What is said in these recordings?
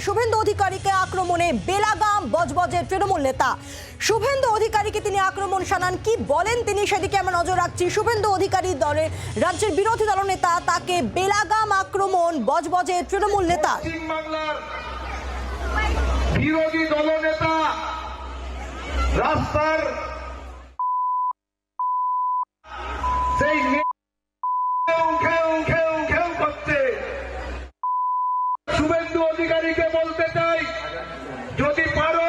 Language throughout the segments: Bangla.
শুভেন্দু অধিকারীকে আক্রমণে বেলাগাম বজবজের তৃণমূল নেতা। শুভেন্দু অধিকারীকে তিনি আক্রমণ শানান, কি বলেন তিনি সেদিকে আমরা নজর রাখছি। শুভেন্দু অধিকারী দলের রাজ্যের বিরোধী দলনেতা তাকে বেলাগাম আক্রমণ বজবজের তৃণমূল নেতা। বিরোধী রাস্তার নে- খেউ খেউ খেউ খেউ করছে শুভেন্দু অধিকারীকে বলতে চাই যদি পারো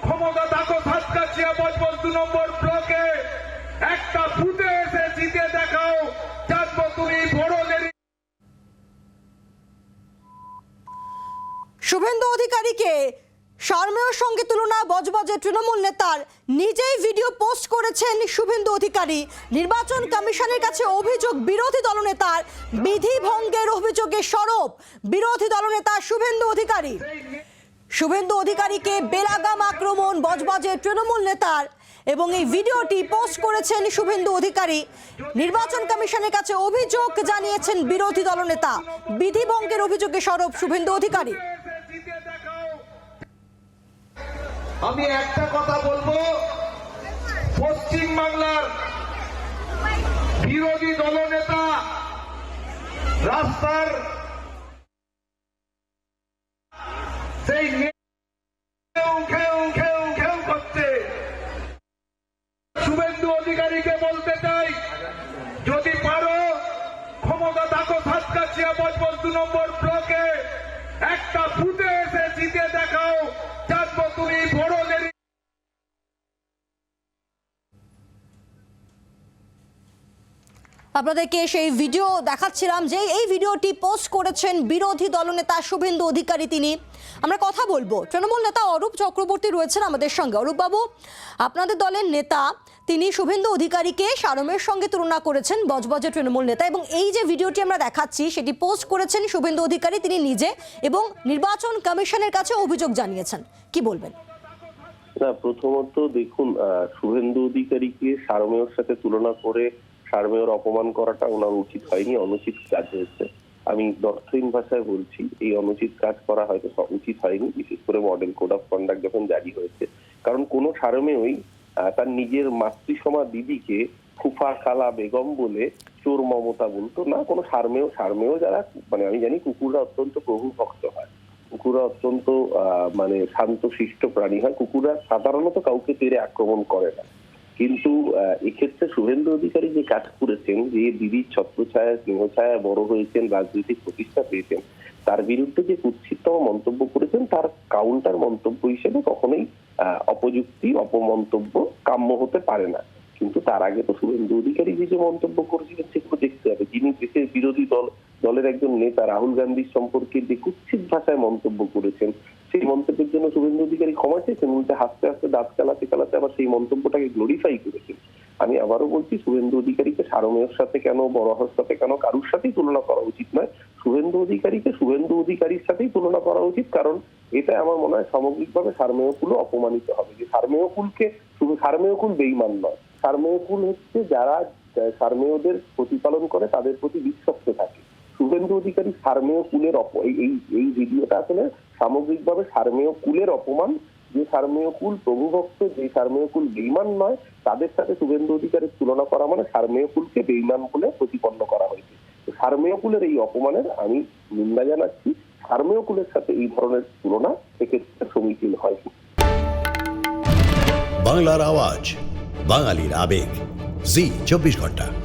ক্ষমতা থাকো সাতকাছিয়া বজবজ দু নম্বর ব্লকে একটা ফুটে এসে জিতে দেখাও, জানব তুমি বড় শুভেন্দু অধিকারীকে শারমেয়র সঙ্গে তুলনা বজবজের তৃণমূল নেতার নিজেই ভিডিও পোস্ট করেছেন শুভেন্দু অধিকারী। নির্বাচন কমিশনের কাছে অভিযোগ বিরোধী দলনেতার বিধি ভঙ্গের অভিযোগে সরব বিরোধী দলনেতা শুভেন্দু অধিকারী। শুভেন্দু অধিকারীকে বেলাগাম আক্রমণ বজবজের তৃণমূল নেতার এবং এই ভিডিওটি পোস্ট করেছেন শুভেন্দু অধিকারী। নির্বাচন কমিশনের কাছে অভিযোগ জানিয়েছেন বিরোধী দলনেতা। বিধি ভঙ্গের অভিযোগে সরব শুভেন্দু অধিকারী। আমি একটা কথা বলব, পশ্চিম বাংলার বিরোধী দলনেতা, রাস্তার সেই নে- খেউ খেউ খেউ খেউ করছে শুভেন্দু অধিকারীকে বলতে চাই যদি পারো ক্ষমতা থাকো সাতকাছিয়া বজবজ দু নম্বর ব্লকে একটা ফুটে এসে জিতে দেখাও, জানব তুমি বড় আপনাদেরকে সেই ভিডিও দেখাচ্ছিলাম যে এই ভিডিওটি পোস্ট করেছেন বিরোধী দলনেতা শুভেন্দু অধিকারী তিনি। আমরা কথা বলব। তৃণমূল নেতা অরূপ চক্রবর্তী রয়েছেন আমাদের সঙ্গে। অরূপবাবু, আপনাদের দলের নেতা তিনি শুভেন্দু অধিকারীকে সারমের সঙ্গে তুলনা করেছেন বজবজের তৃণমূল নেতা এবং এই যে ভিডিওটি আমরা দেখাচ্ছি, সেটি পোস্ট করেছেন শুভেন্দু অধিকারী। তিনি নিজে এবং নির্বাচন কমিশনের কাছে অভিযোগ জানিয়েছেন। কি বলবেন? না, প্রথমত দেখুন শুভেন্দু অধিকারীকে সারমেয়র সাথে তুলনা করে সারমেয়র অপমান করাটা ওনার উচিত হয়নি, অনুচিত কাজ হয়েছে। আমি দর্শহীন ভাষায় বলছি, এই অনুচিত কাজ করা হয়তো উচিত হয়নি, বিশেষ করে মডেল কোড অফ কন্ডাক্ট যখন জারি হয়েছে। কারণ কোনো সারমেয়ই তার নিজের মাতৃসমা দিদিকে ফুফা খালা বেগম বলে চোর মমতা বলতো। না, কোনো সারমেয় সারমেয় যারা মানে আমি জানি কুকুররা অত্যন্ত প্রভু ভক্ত হয়। কুকুররা অত্যন্ত মানে শান্ত, শিষ্ট প্রাণী হয়। কুকুররা সাধারণত কাউকে তেরে আক্রমণ করে না। কিন্তু এক্ষেত্রে শুভেন্দু অধিকারী যে কাজ করেছেন, যে দিদির ছত্রছায়া স্নেহছায়া বড় হয়েছেন, রাজনৈতিক প্রতিষ্ঠা পেয়েছেন, তার বিরুদ্ধে যে কুৎসিততম মন্তব্য করেছেন, তার কাউন্টার মন্তব্য হিসেবে কখনোই অপযুক্তি, অপমন্তব্য কাম্য হতে পারে না। কিন্তু তার আগে তো শুভেন্দু অধিকারী যে যে মন্তব্য করেছিলেন সেগুলো দেখতে হবে। যিনি দেশের বিরোধী দল, দলের একজন নেতা রাহুল গান্ধীর সম্পর্কে যে কুচ্ছিত ভাষায় মন্তব্য করেছেন, সেই মন্তব্যের জন্য শুভেন্দু অধিকারী ক্ষমা চেয়েছেন। উল্টে হাসতে হাসতে দাঁত চালাতে চালাতে আবার সেই মন্তব্যটাকে গ্লোরিফাই করেছেন। আমি আবারও বলছি, শুভেন্দু অধিকারীকে সারমেয়র সাথে কেন বড়হর সাথে কেন, কারুর সাথেই তুলনা করা উচিত নয়। শুভেন্দু অধিকারীকে শুভেন্দু অধিকারীর সাথেই তুলনা করা উচিত, কারণ এটা আমার মনে হয় সামগ্রিকভাবে সারমেয়কুলও অপমানিত হবে। যে সারমেয়কুলকে শুধু সারমেয়কুল বেইমান নয় সারমেয়কুল হচ্ছে যারা সারমেয়দের প্রতিপালন করে তাদের প্রতি বিশ্বস্ত থাকে। শুভেন্দু অধিকারী সারমেয় কুলের এই- এই ভিডিওটা আসলে সামগ্রিকভাবে সারমেয় কুলের অপমান যে সারমেয় কুল প্রভুভক্ত যে সারমেয় কুল বেইমান নয়, তাদের সাথে শুভেন্দু অধিকারের তুলনা করা মানে সারমেয় কুলকে বেইমান বলে প্রতিপন্ন করা হয়েছে। তো সারমেয় কুলের এই অপমানের আমি নিন্দা জানাচ্ছি। সারমেয় কুলের সাথে এই ধরনের তুলনা সেক্ষেত্রে সমীচীন হয়। বাংলার আওয়াজ, বাঙালির আবেগ। জি, চব্বিশ ঘণ্টা।